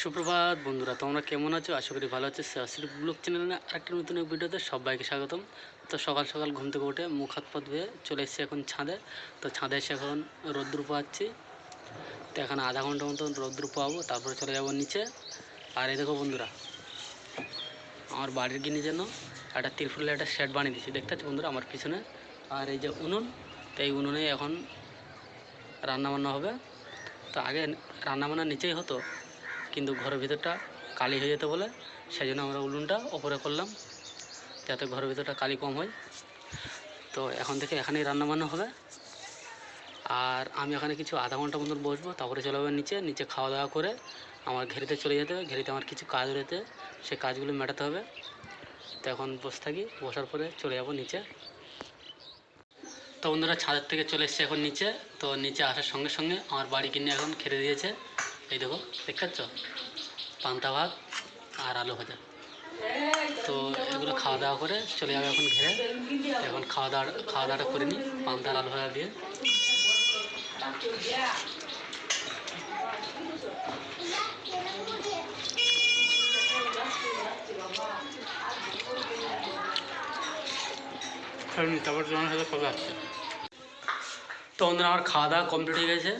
সুপ্রভাত বন্ধুরা, তোমরা কেমন আছো? আশা করি ভালো আছো। শ্রী ব্লগ চ্যানেলে আরেকটা নতুন ভিডিওতে সবাইকে স্বাগতম। তো সকাল সকাল ঘুম থেকে উঠে মুখ হাত পা ধুয়ে চলে এসেছি এখন ছাদে। তো ছাদে এসে এখন রোদ্রু পাচ্ছি তো এখন আধা ঘণ্টা মতন রোদ্রু পাবো তারপরে চলে যাব নিচে। আর এই দেখো বন্ধুরা, আমার বাড়ির গিনি যেন একটা তিরফুলের একটা শেড বানিয়ে দিয়েছি। দেখতে পাচ্ছি বন্ধুরা আমার পিছনে? আর এই যে উনুন, তো এই উনুনে এখন রান্নাবান্না হবে। তো আগে রান্নাবান্না নিচেই হতো কিন্তু ঘরের ভিতরটা কালি হয়ে যেত বলে সেই জন্য আমরা উলুনটা ওপরে করলাম, যাতে ঘরের ভিতরটা কালি কম হয়। তো এখন থেকে এখানেই রান্না বান্না হবে। আর আমি এখানে কিছু আধা ঘণ্টা মতন বসবো, তারপরে চলে যাব নিচে নিচে খাওয়া দাওয়া করে আমার ঘেরিতে চলে যেতে হবে। ঘেরিতে আমার কিছু কাজ রয়েছে সেই কাজগুলো মেটাতে হবে। তো এখন বসে থাকি, বসার পরে চলে যাব নিচে। তো বন্ধুরা, ছাদের থেকে চলে এসেছে এখন নিচে। তো নিচে আসার সঙ্গে সঙ্গে আমার বাড়ি কিনে এখন খেতে দিয়েছে। এই দেখো দেখতে পাচ্ছ পান্তা ভাত আর আলু ভাজা। তো এগুলো খাওয়া দাওয়া করে চলে যাবে এখন ঘেরে। এখন খাওয়া দাওয়া, খাওয়া দাওয়াটা করে নিই, পান্তা আর আলু ভাজা দিয়ে। তারপর তোমার সাথে কবে আসছে তো আমার খাওয়া দাওয়া কমপ্লিট হয়ে গেছে।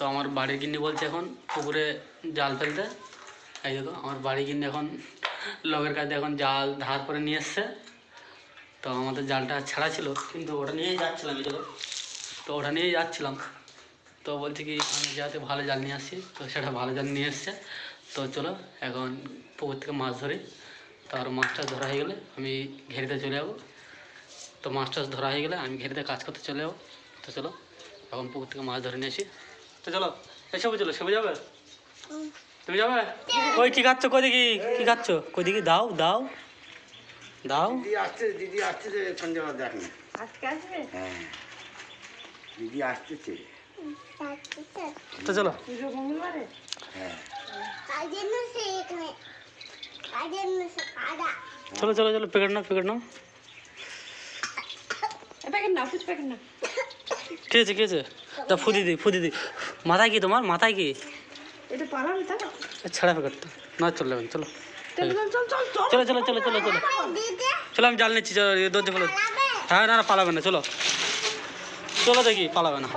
তো আমার বাড়ির গিন্নি বলছে এখন পুকুরে জাল ফেলতে। এই দেখো, আমার বাড়ি গিন্নি এখন লগের কাছে এখন জাল ধার করে নিয়ে এসছে। তো আমাদের জালটা ছাড়া ছিল, কিন্তু ওটা নিয়েই যাচ্ছিলাম এই তো ওটা নিয়েই যাচ্ছিলাম। তো বলছে কি, আমি যাতে ভালো জাল নিয়ে আসছি তো সেটা ভালো জাল নিয়ে এসছে। তো চলো, এখন পুকুর থেকে মাছ ধরি। তো আর মাছটা ধরা হয়ে গেলে আমি ঘেরিতে চলে যাব। তো মাছ টাছ ধরা হয়ে গেলে আমি ঘেরিতে কাজ করতে চলে যাব। তো চলো, এখন পুকুর থেকে মাছ ধরে নিয়ে আসি। তো চলো এসব চলো সবে যাবে? তুমি যাবে? ওই কি খাচ্ছ কই দেখি কি খাচ্ছ? কই দেখি দাও দাও। দাও। দিদি আসছে দিদি আসতেছে সন্ধ্যেবেলা দেখ না আজকে আসবে? হ্যাঁ। দিদি আসতেছে। তো চলো। হ্যাঁ। চলো চলো চলো এ না পুজ প্যাকেট না ঠিক আছে ঠিক আছে তা ফুদি দি ফুদি দি। মাথায় কি তোমার? মাথায় কি? এটা পালাবে তা ছাড়া প্যাকেটটা না চলে যাবেন চলো। চল চল চল চল চল। চলো চলো চলো চলো চলো। চলো আমি জাল নিচ্ছি চলো দরজা ফেলো হ্যাঁ না পালাবে না চলো। চলো দেখি পালাবে না।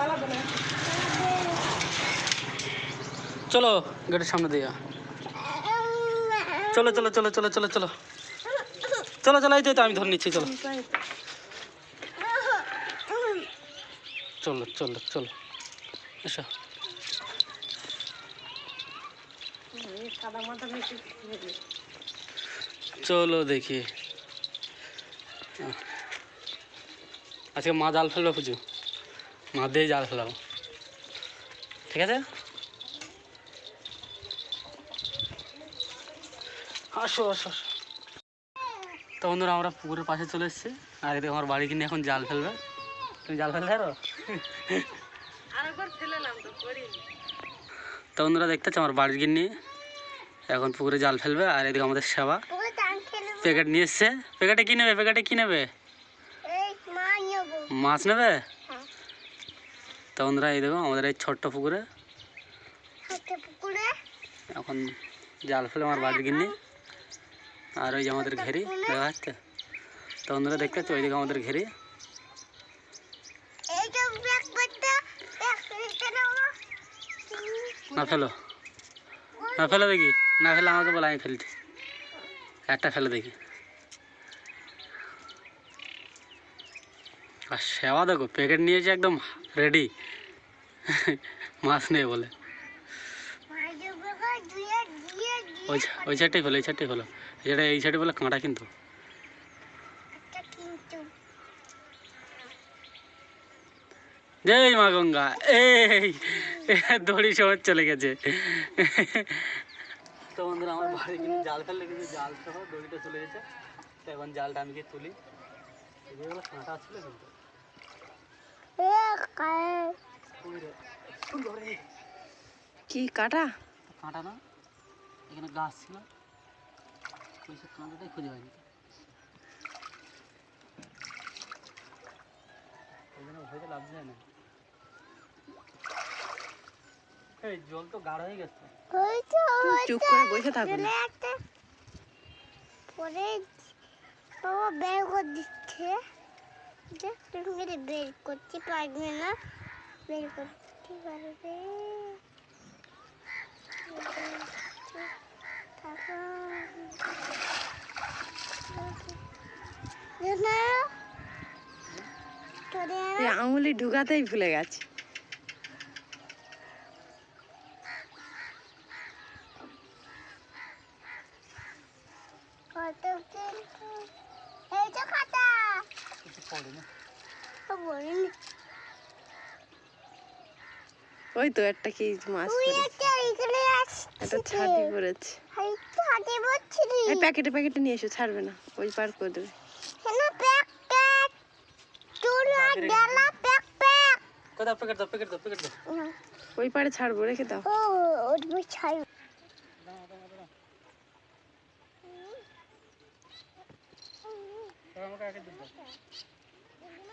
চলো গেটের সামনে দিয়ে। চলো চলো চলো চলো চলো চলো। চলো চলো তো এই তো আমি ধরে নিচ্ছি চলো। চলো চলো চলো। এসো। চলো দেখি। আজকে মা জাল ফেলবে পুজো? মা দিয়ে জাল ফেলাবো। ঠিক আছে? আসো আসো আসো। তো বন্ধুরা, আমরা পুকুরের পাশে চলে এসেছি। আর এদিকে আমার বাড়ি কিনে এখন জাল ফেলবে। তুমি জাল ফেলতে পারো? তো বন্ধুরা দেখতে পাচ্ছ আমার বাড়ির গিন্নি? এখন পুকুরে জাল ফেলবে আর এদিকে আমাদের সেবা। প্যাকেট নিয়ে এসছে। প্যাকেটে কী নেবে? প্যাকেটে কী নেবে? মাছ নেবে? তো বন্ধুরা এই দেখো আমাদের এই ছোট্ট পুকুরে। এখন জাল ফেলে আমার বাড়ির গিন্নি। আর ওই যে আমাদের ঘেরি দেখা যাচ্ছে? তো বন্ধুরা দেখতে ওইদিকে আমাদের ঘেরি। না ফেলো। না ফেলে দেখি। না ফেলে আমাকে বলে আমি ফেলছি একটা ফেলে দেখি। আর সেবা দেখো প্যাকেট নিয়েছে একদম রেডি মাছ নেই বলে। ওই ওই সাইডটাই ফেলো এই সাইডটাই ফেলো। এই সাইডে এই সাইডে বলে কাঁটা কিন্তু। জয় মা গঙ্গা এই দড়ি সময় চলে গেছে। তো বন্ধুরা আমার বাড়ি কিন্তু জাল ফেললে কিন্তু জাল সহ দড়িটা চলে গেছে। তো এখন জালটা আমি গিয়ে তুলি। এগুলো কাঁটা ছিল কিন্তু। কি কাটা? কাঁটা না এখানে গাছ ছিল। কাঁটাটাই খুঁজে ওই জন্য ভেবে লাভ যায় না। এই জল তো গাঢ় হয়ে গেছে। চুপ করে বসে থাকো না। পরে বাবা বের করে দিচ্ছে। যে তুমি বের করতে পারবে না বের করতে পারবে। আঙুলি ঢুকাতেই ভুলে গেছে কত কিন্তু এই তো খাতা কিছু পড়ে না তো বলিনি ওই তো একটা কি মাছ একটা ছাতি পড়েছে। এই প্যাকেটে প্যাকেটে নিয়ে এসো ছাড়বে না। ওই পার করে দেবে। কোথাও প্যাকেট দাও প্যাকেট দাও প্যাকেট দাও। ওই পারে ছাড়বো রেখে দাও। ও ওটা ছাই আমাকে আগে এই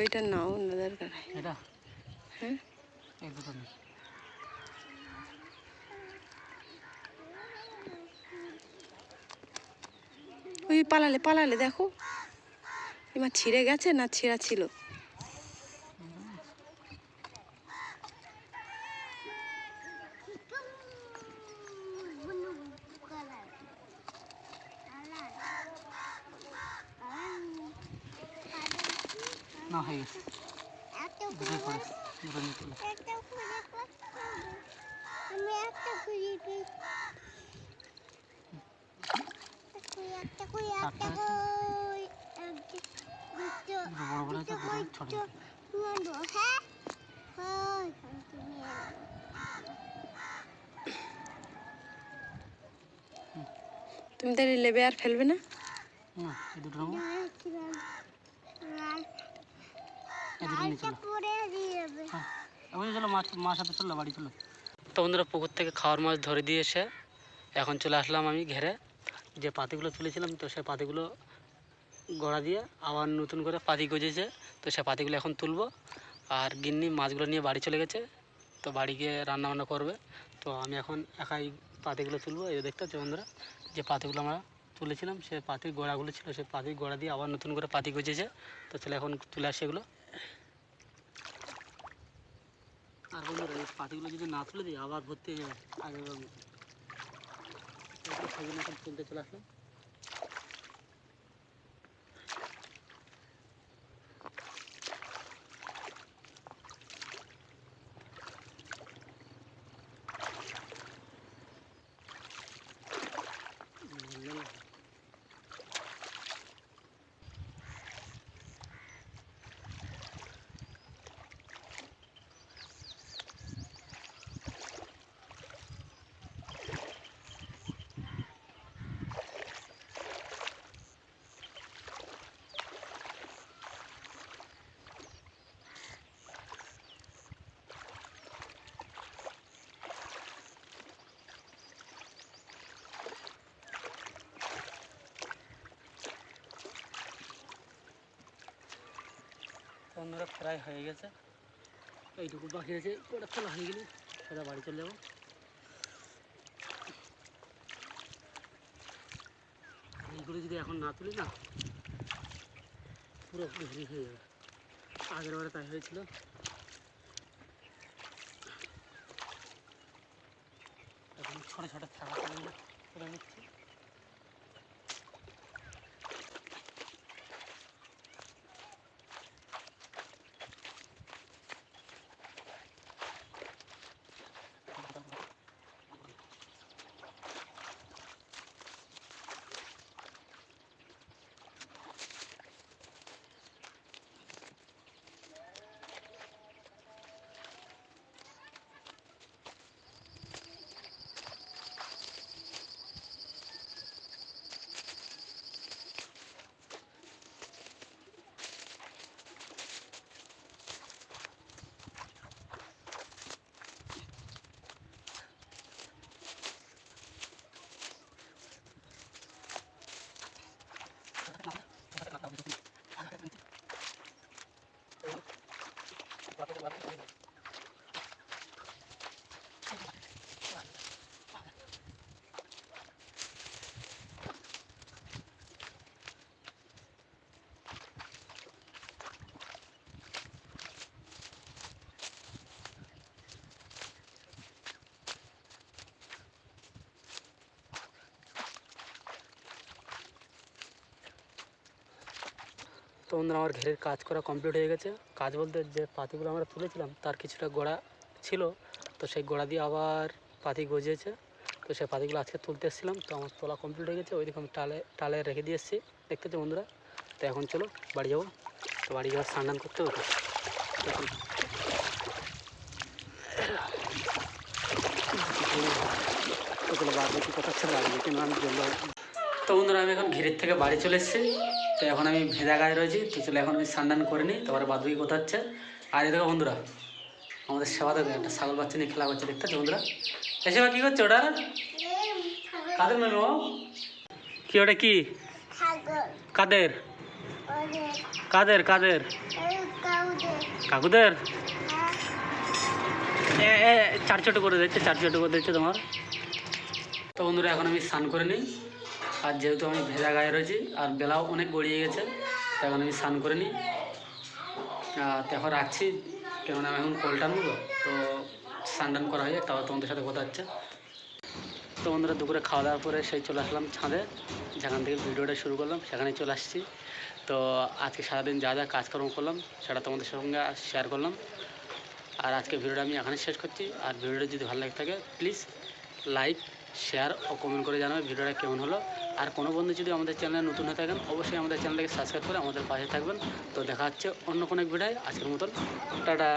ওইটা নাও না দরকার এটা? হ্যাঁ? এই দুটো নেই ওই পালালে পালালে দেখো। এবার ছিঁড়ে গেছে না ছিঁড়া ছিল না হয়ে গেছে একটা দুটোই পড়েছে দুটো নিয়ে চলে একটা খুঁজে আমি একটা খুঁজে পেয়েছি একটা কই একটা চারটে কই একটা দুটো দুটো বড় বড় আছে দুটো ছোট ছোট দুটো হ্যাঁ? হ্যাঁ তুমি তুমি তাহলে লেবে আর ফেলবে না? না দুটো চলো। ওই চলো মাছ মাছ হাতে চলো বাড়ি চলো। তো বন্ধুরা পুকুর থেকে খাওয়ার মাছ ধরে দিয়ে এসে এখন চলে আসলাম আমি ঘেরে। যে পাতিগুলো তুলেছিলাম তো সে পাতিগুলো গড়া দিয়ে আবার নতুন করে পাতি গজেছে তো সে পাতিগুলো এখন তুলবো। আর গিন্নি মাছগুলো নিয়ে বাড়ি চলে গেছে। তো বাড়ি গিয়ে রান্না বান্না করবে। তো আমি এখন একাই পাতিগুলো তুলবো। এই দেখতে পাচ্ছি বন্ধুরা যে পাতিগুলো আমরা তুলেছিলাম সে পাতির গোড়াগুলো ছিল সে পাতির গোড়া দিয়ে আবার নতুন করে পাতি গজেছে তো চলে এখন তুলে আসে এগুলো। আর বন্ধুরা, এই পাটিগুলো যদি না তুলে দিই, আবার ভর্তি হয়ে যাবে। আগের সেগুলো এখন চলে আসলাম। বন্ধুরা, প্রায় হয়ে গেছে। এইটুকু বাকি আছে। ওটা তোলা হয়ে গেলে সেটা বাড়ি চলে যাব। এইগুলো যদি এখন না তুলি না, পুরো ভেরি হয়ে যাবে। আগের বারে তাই হয়েছিল। এখন ছোটো ছোটো থাকা নিচ্ছি তো বন্ধুরা আমার ঘেরের কাজ করা কমপ্লিট হয়ে গেছে। কাজ বলতে যে পাতিগুলো আমরা তুলেছিলাম, তার কিছুটা গোড়া ছিল। তো সেই গোড়া দিয়ে আবার পাতি গজিয়েছে। তো সেই পাতিগুলো আজকে তুলতে এসেছিলাম, তো আমার তোলা কমপ্লিট হয়ে গেছে। ওইদিকে আমি টালে টালে রেখে দিয়ে এসেছি। দেখতেছো বন্ধুরা, তো এখন চলো বাড়ি যাব। তো বাড়ি যাওয়ার স্নান করতে হবে কথা ছিল যেতে আমি জন্য তো বন্ধুরা, আমি এখন ঘিরের থেকে বাড়ি চলে এসেছি। তো এখন আমি ভেজা গায়ে রয়েছি। তো চলে, এখন আমি স্নান করে নিই। তারপরে বাদ বাকি কথা হচ্ছে। আর এই দেখো বন্ধুরা, আমাদের সেবা দেখো একটা ছাগল বাচ্চা নিয়ে খেলা করছে, দেখতে বন্ধুরা? এসে কী করছে ওটা? কাদের মেয়ে ও কি ওটা কি? কাদের? কাদের কাদের? কাকুদের? চার ছোটো করে দিচ্ছে, চার ছোটো করে দিচ্ছে তোমার। তো বন্ধুরা, এখন আমি স্নান করে নিই। আর যেহেতু আমি ভেজা গায়ে রয়েছি, আর বেলাও অনেক গড়িয়ে গেছে তো এখন আমি স্নান করে নিই। আর এখন রাখছি, কেননা আমি এখন কোল টানবো তো তো স্নান টান করা হয়ে যাক, তারপর তোমাদের সাথে কথা হচ্ছে। তো বন্ধুরা, দুপুরে খাওয়া দাওয়ার পরে সেই চলে আসলাম ছাঁদে, যেখান থেকে ভিডিওটা শুরু করলাম সেখানে চলে আসছি। তো আজকে সারাদিন যা যা কাজকর্ম করলাম, সেটা তোমাদের সঙ্গে শেয়ার করলাম। আর আজকে ভিডিওটা আমি এখানে শেষ করছি। আর ভিডিওটা যদি ভালো লাগে থাকে প্লিজ লাইক শেয়ার ও কমেন্ট করে জানাবে, ভিডিওটা কেমন হলো। আর কোনো বন্ধু যদি আমাদের চ্যানেলে নতুন হয়ে থাকেন, অবশ্যই আমাদের চ্যানেলটাকে সাবস্ক্রাইব করে আমাদের পাশে থাকবেন। তো দেখা হচ্ছে অন্য কোনো এক ভিডিওয় আজকের মতন, টাটা।